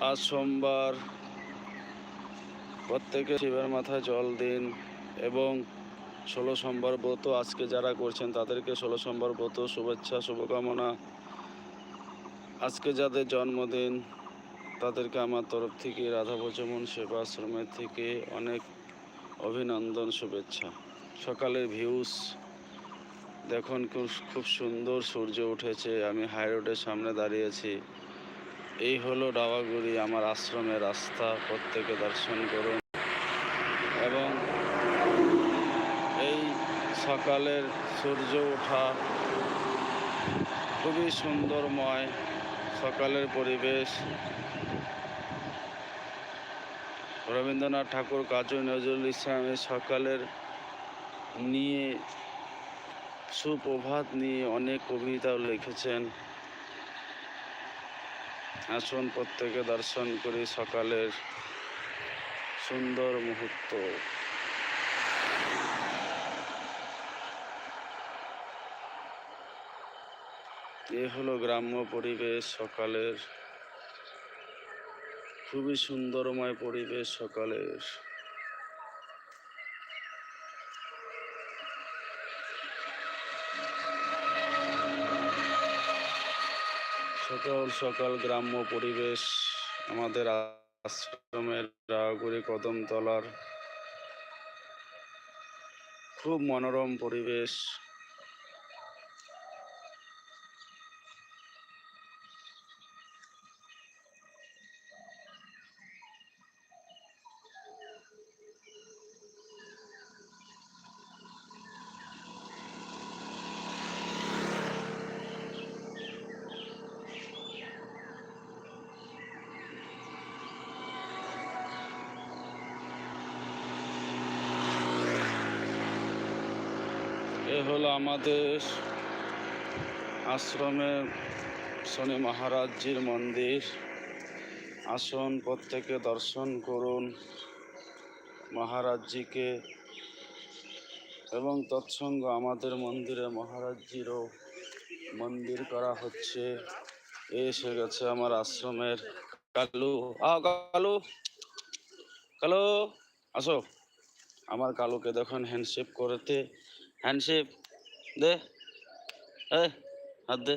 আজ সোমবার। প্রত্যেকে শিবের মাথায় জল দিন এবং ষোলো সোমবার ব্রত আজকে যারা করছেন তাদেরকে ষোলো সোমবার ব্রত, শুভেচ্ছা, শুভকামনা। আজকে যাদের জন্মদিন, তাদেরকে আমার তরফ থেকে রাধা ভোজমন সেবা আশ্রমের থেকে অনেক অভিনন্দন, শুভেচ্ছা। সকালের ভিউস দেখুন, খুব খুব সুন্দর সূর্য উঠেছে। আমি হাই রোডের সামনে দাঁড়িয়েছি এই হলো ডাওয়াগুড়ি আমার আশ্রমের রাস্তা, প্রত্যেকে দর্শন করুন। এবং এই সকালের সূর্য ওঠা খুবই সুন্দরময় সকালের পরিবেশ। রবীন্দ্রনাথ ঠাকুর, কাজী নজরুল ইসলামের সকালের নিয়ে সুপ্রভাত নিয়ে অনেক কবিতাও লিখেছেন। আসুন প্রত্যেকে দর্শন করি সকালের সুন্দর মুহূর্ত। এ হলো গ্রাম্য পরিবেশ সকালের, খুবই সুন্দরময় পরিবেশ সকালের। সকাল সকাল গ্রাম্য পরিবেশ আমাদের আশ্রমের রাগুড়ি কদমতলার খুব মনোরম পরিবেশ এ হলো আমাদের আশ্রমের শনি মহারাজজির মন্দির। আসুন প্রত্যেকে দর্শন করুন মহারাজজিকে এবং তৎসঙ্গ আমাদের মন্দিরে মহারাজজিরও মন্দির করা হচ্ছে। এসে গেছে আমার আশ্রমের কালু। আ কালু কালু, আসো। আমার কালুকে দেখুন হ্যান্ডশেপ করতে। হ্যান্ডশেপ দে এ হাত দে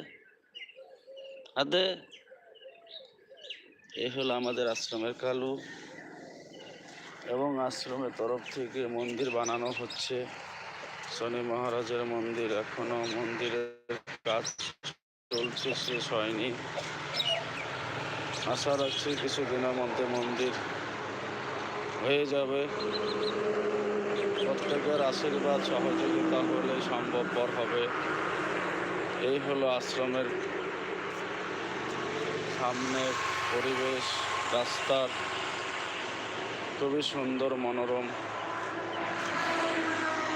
হাত দে এই হলো আমাদের আশ্রমের কালু। এবং আশ্রমের তরফ থেকে মন্দির বানানো হচ্ছে। শনি মহারাজের মন্দির এখনও মন্দিরের কাজ চলছে, শেষ হয়নি। আশা রাখছি কিছুদিনের মধ্যে মন্দির হয়ে যাবে। প্রত্যেকের আশীর্বাদ সহযোগিতা হলে সম্ভবপর হবে। এই হলো আশ্রমের সামনের পরিবেশ, রাস্তার খুবই সুন্দর মনোরম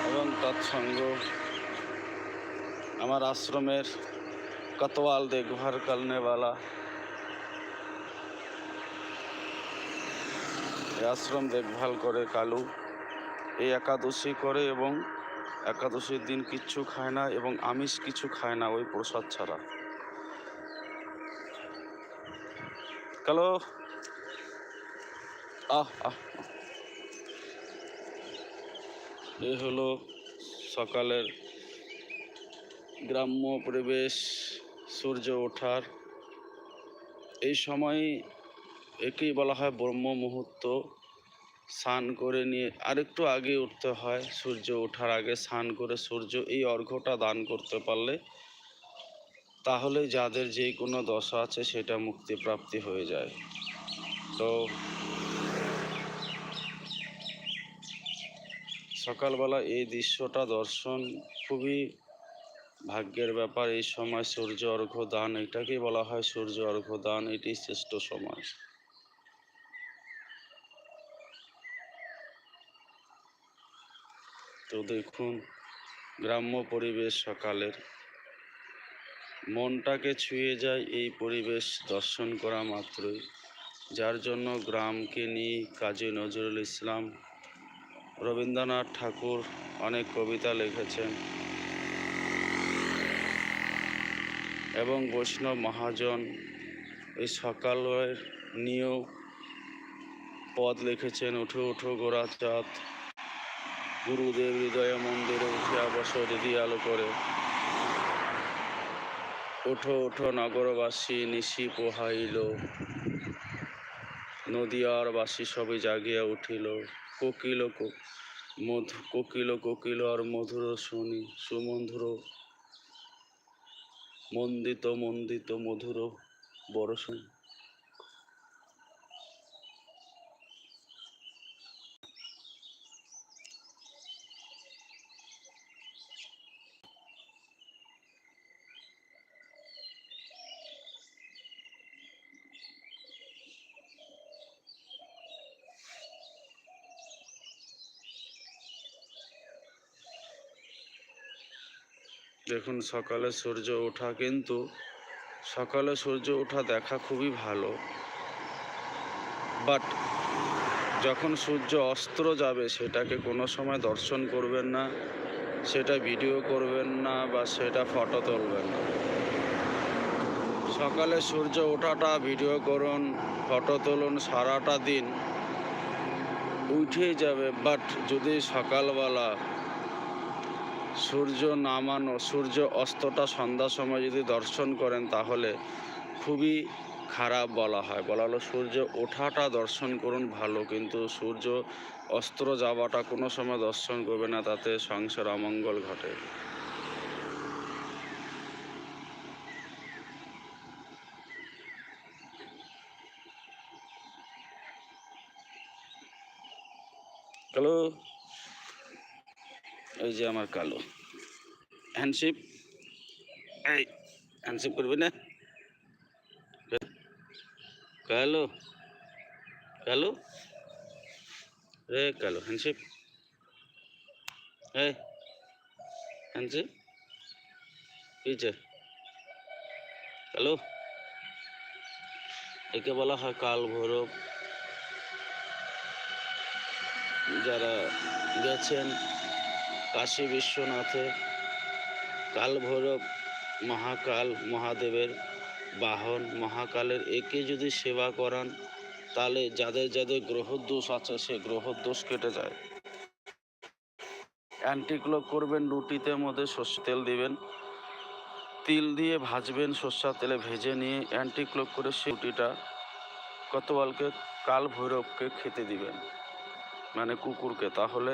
এবং তৎসঙ্গ। আমার আশ্রমের কতওয়াল দেখভার করনেওয়ালা আশ্রম দেখভাল করে কালু। এই একাদশী করে এবং একাদশীর দিন কিচ্ছু খায় না এবং আমিষ কিছু খায় না ওই প্রসাদ ছাড়া। কালো। আহ আহ এ হলো সকালের গ্রাম্য পরিবেশ, সূর্য ওঠার। এই সময় একেই বলা হয় ব্রহ্ম মুহূর্ত। স্নান করে নিয়ে আরেকটু আগে উঠতে হয়, সূর্য ওঠার আগে স্নান করে সূর্য এই অর্ঘ্যটা দান করতে পারলে তাহলে যাদের যে কোনো দশা আছে সেটা মুক্তিপ্রাপ্তি হয়ে যায়। তো সকালবেলা এই দৃশ্যটা দর্শন খুবই ভাগ্যের ব্যাপার। এই সময় সূর্য অর্ঘ্য দান এটাকেই বলা হয় সূর্য অর্ঘ্য দান এটি শ্রেষ্ঠ সময়। তো দেখুন, গ্রাম্য পরিবেশ সকালের। মনটাকে ছুঁয়ে যায় এই পরিবেশ দর্শন করা মাত্রই, যার জন্য গ্রামকে নিয়ে কাজী নজরুল ইসলাম, রবীন্দ্রনাথ ঠাকুর অনেক কবিতা লিখেছেন এবং বৈষ্ণব মহাজন এই সকালের নিয়েও পদ লিখেছেন, উঠো উঠো গোরা চাঁদ। গুরুদেব হৃদয় মন্দিরে উঠিয়া বসো দিদি আলো করে। ওঠো ওঠো নগরবাসী, নিশি পোহাইল। নদিয়ার বাসী সবে জাগিয়া উঠিল। কোকিল মধু কোকিল কোকিল আর মধুর শুনি সুমধুর মন্দিত মন্দিত মধুর বরষণ দেখুন, সকালে সূর্য ওঠা কিন্তু সকালে সূর্য ওঠা দেখা খুবই ভালো। বাট যখন সূর্য অস্ত্র যাবে, সেটাকে কোনো সময় দর্শন করবেন না, সেটা ভিডিও করবেন না বা সেটা ফটো তুলবেন না। সকালে সূর্য ওঠাটা ভিডিও করুন ফটো তুলুন, সারাটা দিন উঠেই যাবে। বাট যদি সকালবেলা সূর্য নামানো, সূর্য অস্তটা সন্ধ্যার সময় যদি দর্শন করেন তাহলে খুবই খারাপ বলা হয়। বলা হলো সূর্য ওঠাটা দর্শন করুন ভালো, কিন্তু সূর্য অস্ত্র যাওয়াটা কোনো সময় দর্শন করবে না, তাতে সংসার অমঙ্গল ঘটে। হ্যালো? এই যে আমার কালো। হ্যান্ডশিপ এই হ্যান্ডশিপ করবি না? কালো? কালো? রে, কালো। হ্যান্ডশিপ এই হ্যান্ডশিপ পিছে কালো? একে বলা হয় কাল ভৈরব। যারা গেছেন কাশী বিশ্বনাথে কালভৈরব মহাকাল মহাদেবের বাহন, মহাকালের একে যদি সেবা করান, তাহলে যাদের যাদের গ্রহদোষ আছে, সে গ্রহদোষ কেটে যায়। অ্যান্টিক্লোক করবেন, রুটিতে মধ্যে সর্ষে তেল দিবেন। তিল দিয়ে ভাজবেন, সর্ষার তেলে ভেজে নিয়ে অ্যান্টিক্লোক করে সে রুটিটা কতবালকে কাল ভৈরবকে খেতে দিবেন। মানে কুকুরকে, তাহলে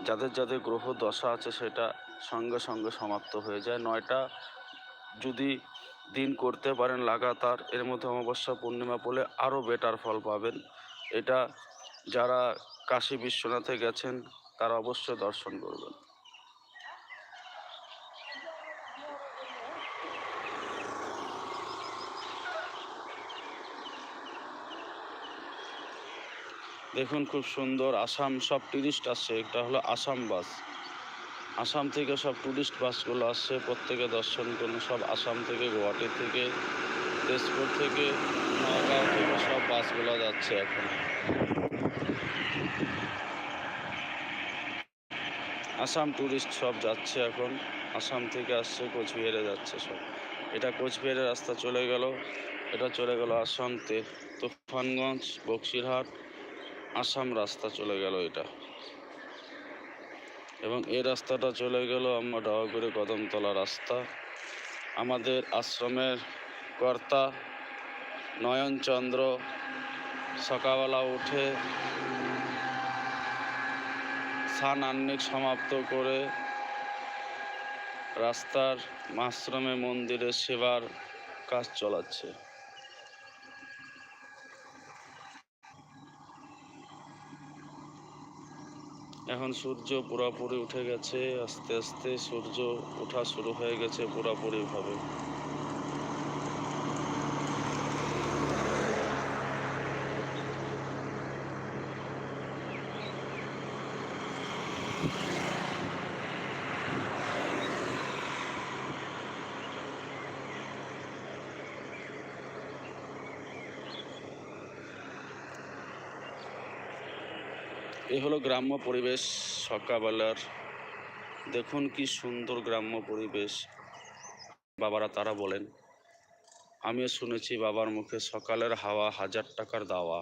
যাদের যাদের গ্রহ দশা আছে সেটা সঙ্গে সঙ্গে সমাপ্ত হয়ে যায়। নয়টা যদি দিন করতে পারেন লাগাতার, এর মধ্যে অমাবস্যা পূর্ণিমা পড়লে আরও বেটার ফল পাবেন। এটা যারা কাশী বিশ্বনাথে গেছেন, তারা অবশ্যই দর্শন করবেন। দেখুন খুব সুন্দর আসাম, সব টুরিস্ট আসছে। এটা হলো আসাম বাস। আসাম থেকে সব টুরিস্ট বাসগুলো আসছে, প্রত্যেকে দর্শন করুন। সব আসাম থেকে, গুয়াহাটি থেকে, তেজপুর থেকে নগাঁও থেকে সব বাসগুলো যাচ্ছে এখন। আসাম টুরিস্ট সব যাচ্ছে এখন। আসাম থেকে আসছে, কোচবিহারে যাচ্ছে সব। এটা কোচবিহারের রাস্তা চলে গেল। এটা চলে গেল আসাম তে তুফানগঞ্জ, বক্সিরহাট আসাম রাস্তা চলে গেল এটা। এবং এই রাস্তাটা চলে গেল আমার ডাওয়াগুড়ি কদমতলা রাস্তা। আমাদের আশ্রমের কর্তা নয়নচন্দ্র সকালবেলা উঠে স্নান আহ্নিক সমাপ্ত করে রাস্তার আশ্রমে মন্দিরে সেবার কাজ চলাচ্ছে। এখন সূর্য পুরোপুরি উঠে গেছে আস্তে আস্তে সূর্য ওঠা শুরু হয়ে গেছে পুরোপুরিভাবে। এ হলো গ্রাম্য পরিবেশ সকালবেলার দেখুন কি সুন্দর গ্রাম্য পরিবেশ, বাবারা তারা বলেন। আমিও শুনেছি বাবার মুখে সকালের হাওয়া হাজার টাকার দাওয়া।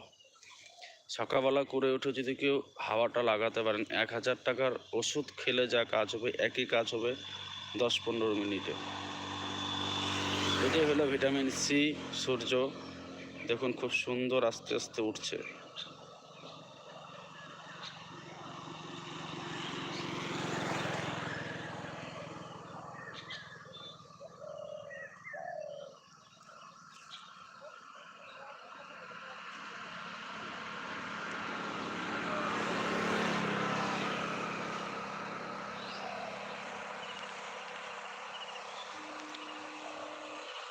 সকালবেলা করে উঠে যদি কেউ হাওয়াটা লাগাতে পারেন, এক হাজার টাকার ওষুধ খেলে যা কাজ হবে, একই কাজ হবে দশ পনেরো মিনিটে। এটাই হলো ভিটামিন সি, সূর্য। দেখুন খুব সুন্দর আস্তে আস্তে উঠছে।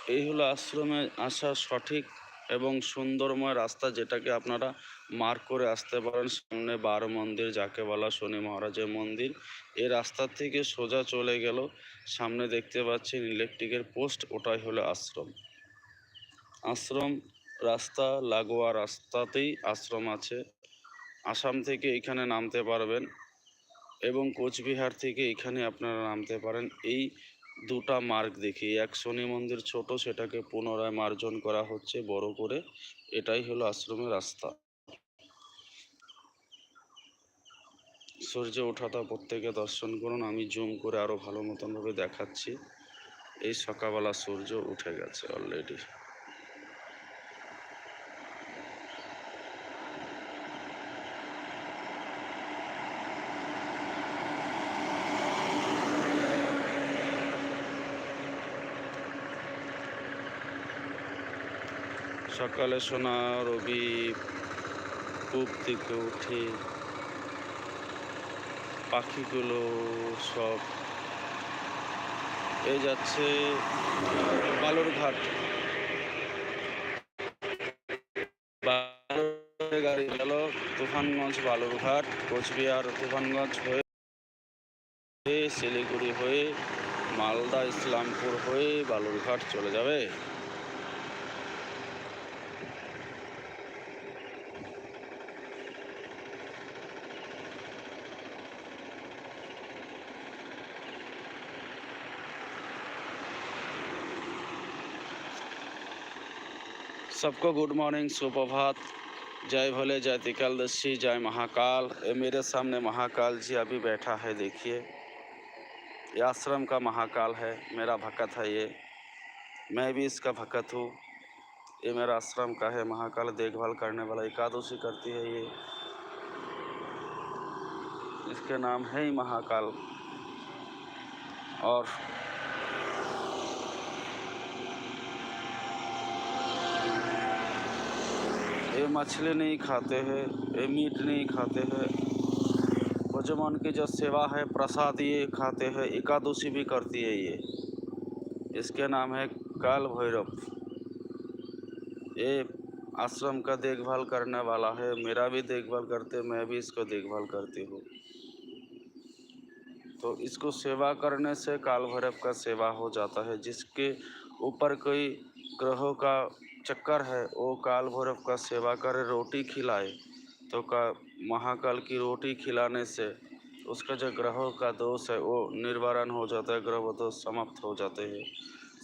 এই হলো আশ্রমে আসার সঠিক এবং সুন্দরময় রাস্তা যেটাকে আপনারা মার্ক করে আসতে পারেন সামনে বার মন্দির, যাকে বলা শনি মহারাজের মন্দির। এই রাস্তা থেকে সোজা চলে গেল। সামনে দেখতে পাচ্ছেন ইলেকট্রিকের পোস্ট, ওটাই হলো আশ্রম। আশ্রম রাস্তা, লাগোয়া রাস্তাতেই আশ্রম আছে। আসাম থেকে এখানে নামতে পারবেন এবং কোচবিহার থেকে এখানে আপনারা নামতে পারেন। এই দুটা মার্গ দেখি। এক শনি মন্দির ছোট, সেটাকে পুনরায় মার্জন করা হচ্ছে বড় করে। এটাই হলো আশ্রমের রাস্তা। সূর্য ওঠাটা প্রত্যেকে দর্শন করুন। আমি জুম করে আরও ভালো মতনভাবে দেখাচ্ছি। এই সকালবেলা সূর্য উঠে গেছে অলরেডি সকালে সোনা, রবি পূব দিকে উঠে পাখিগুলো সব এ যাচ্ছে বালুরঘাটে গাড়ি গেল তুফানগঞ্জ বালুরঘাট কোচবিহার তুফানগঞ্জ হয়ে শিলিগুড়ি হয়ে মালদা, ইসলামপুর হয়ে বালুরঘাট চলে যাবে। सबको गुड मॉर्निंग सुप्रभात जय भोले, जय तिकालदशी जय महाकाल। ये मेरे सामने महाकाल जी अभी बैठा है, देखिए। ये आश्रम का महाकाल है, मेरा भक्त है ये। मैं भी इसका भक्त हूँ। ये मेरा आश्रम का है, महाकाल देखभाल करने वाला एकादशी करती है ये। इसके नाम है ही महाकाल। और ये मछली नहीं खाते हैं, ये मीट नहीं खाते हैं। भगवान की जो सेवा है, प्रसाद ये खाते हैं, एकादशी भी करती है ये। इसके नाम है काल भैरव। ये आश्रम का देखभाल करने वाला है, मेरा भी देखभाल करते, मैं भी इसको देखभाल करती हूँ। तो इसको सेवा करने से काल भैरव का सेवा हो जाता है, जिसके ऊपर कोई ग्रहों का चक्कर है वो काल भैरव का सेवा करे रोटी खिलाए। तो का महाकाल की रोटी खिलाने से उसका जो ग्रहों का दोष है, वो निर्वारण हो जाता है, ग्रह दोष समाप्त हो जाते हैं।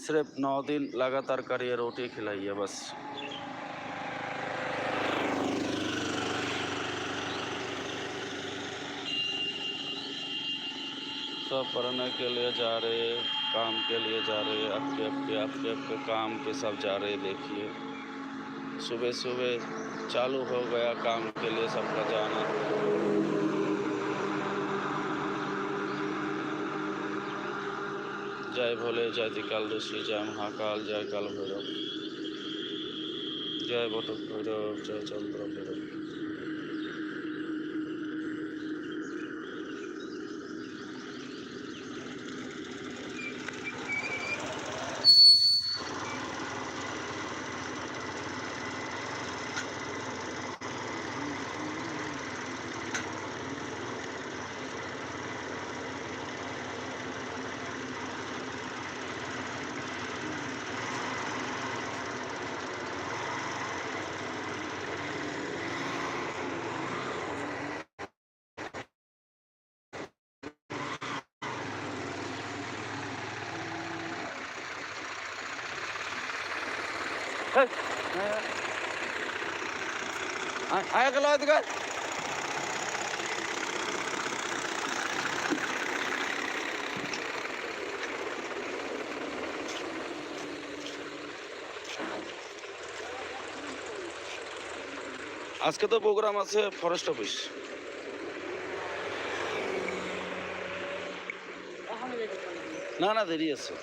सिर्फ़ नौ दिन लगातार करिए रोटी खिलाइए बस। सब पढ़ने के लिए जा रहे काम के लिए जा रहे आपके आपके आपके आपके काम के सब जा रहे देखिए। सुबह सुबह चालू हो गया काम के लिए सबका जाना। जय भोले, जय दिकाल ऋषि जय महाकाल, जय काल भैरव जय बटक भैरव, जय चंद्र भैरव। আজকে তো প্রোগ্রাম আছে ফরেস্ট অফিস না না দেরি আছে।